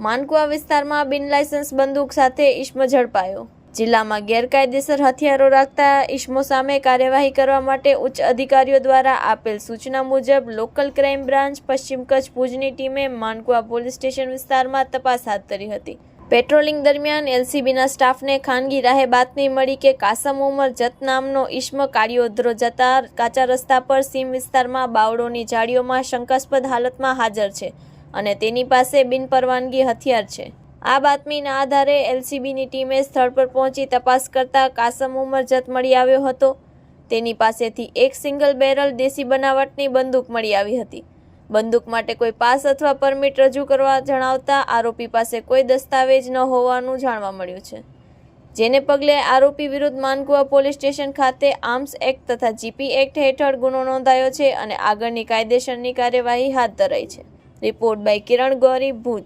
માનકુવા વિસ્તારમાં બિન લાયસન્સ બંદૂક સાથે ઈશ્મ ઝડપાયો. જિલ્લામાં ગેરકાયદેસર હથિયારો રાખતા ઈશ્મો સામે કાર્યવાહી કરવા માટે ઉચ્ચ અધિકારીઓ દ્વારા આપેલ સૂચના મુજબ લોકલ ક્રાઇમ બ્રાન્ચ, પશ્ચિમ કચ્છ ભુજની ટીમે માનકુવા પોલીસ સ્ટેશન વિસ્તારમાં તપાસ હાથ ધરી હતી. પેટ્રોલિંગ દરમિયાન એલસીબીના સ્ટાફને ખાનગી રાહે બાતમી મળી કે કાસમ ઉમર જત નામનો ઈશ્મ કાળિયોધરો જતા કાચા રસ્તા પર સીમ વિસ્તારમાં બાવળોની જાળીઓમાં શંકાસ્પદ હાલતમાં હાજર છે. અને તેની પાસે બિનપરવાનગી હથિયાર છે. આ બાતમીના આધારે એલસીબીની ટીમે સ્થળ પર પહોંચી તપાસ કરતા કાસમ ઉમર જત મળી આવ્યો હતો. તેની પાસેથી એક સિંગલ બેરલ દેશી બનાવટની બંદૂક મળી આવી હતી. બંદૂક માટે કોઈ પાસ અથવા પરમિટ રજૂ કરવા જણાવતા આરોપી પાસે કોઈ દસ્તાવેજ ન હોવાનું જાણવા મળ્યું છે. જેને પગલે આરોપી વિરુદ્ધ માનકુવા પોલીસ સ્ટેશન ખાતે આર્મ્સ એક્ટ તથા જીપી એક્ટ હેઠળ ગુનો નોંધાયો છે અને આગળની કાયદેસરની કાર્યવાહી હાથ ધરાઈ છે. Report by Kiran Gori Bhuj.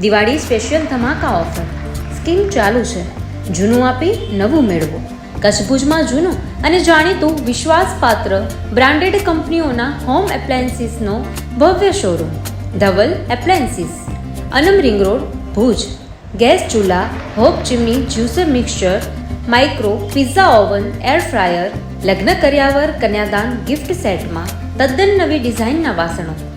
Diwali special ધમાકા offer scheme ચાલુ છે. જૂનું આપી નવું મેળવો. કચ્છ ભુજમાં જૂનું અને જાણીતું વિશ્વાસપાત્ર બ્રાન્ડેડ કંપનીઓના હોમ એપ્લાયન્સીસનો ભવ્ય showroom Dhaval appliances Anam ring road Bhuj. Gas ચૂલા, hob chimney juicer mixture micro pizza oven air fryer લગ્ન કર્યાવર કન્યાદાન ગિફ્ટ સેટમાં તદ્દન નવી ડિઝાઇનના વાસણો.